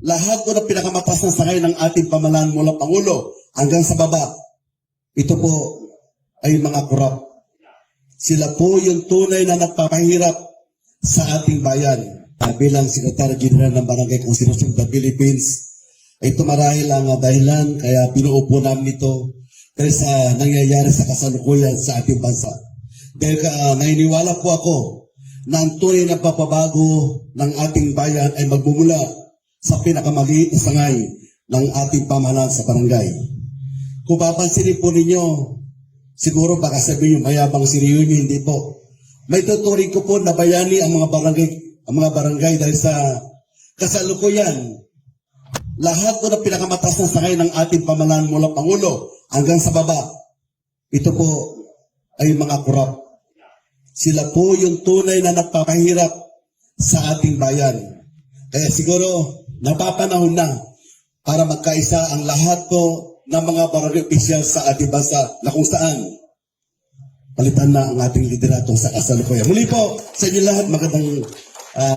lahat po ng pinakamataas na sakay ng ating pamalaan mula Pangulo hanggang sa baba, ito po ay mga kurap. Sila po yung tunay na nagpapahirap sa ating bayan. Bilang Secretary General ng Barangay Constitution of the Philippines, ito marahil ang ah, dahilan kaya pinuupo namin ito dahil sa nangyayari sa kasalukuyan sa ating bansa. Dahil uh, naniniwala po ako na ang tunay na papabago ng ating bayan ay magmumula sa pinakamaliit na sangay ng ating pamahalaan sa barangay. Kung papansinin po ninyo, siguro baka sabihin nyo mayabang si Reunion, hindi po. May tuturing ko po na bayani ang mga barangay, ang mga barangay dahil sa kasalukuyan. Lahat po ng pinakamataas na sakay ng ating pamahalaan mula Pangulo hanggang sa baba, ito po ay mga kurap. Sila po yung tunay na nagpapahirap sa ating bayan. Kaya siguro, napapanahon na para magkaisa ang lahat po ng mga barangay official sa ating bansa na kung saan palitan na ang ating liderato sa kasalukuyan. Muli po, sa inyo lahat, magandang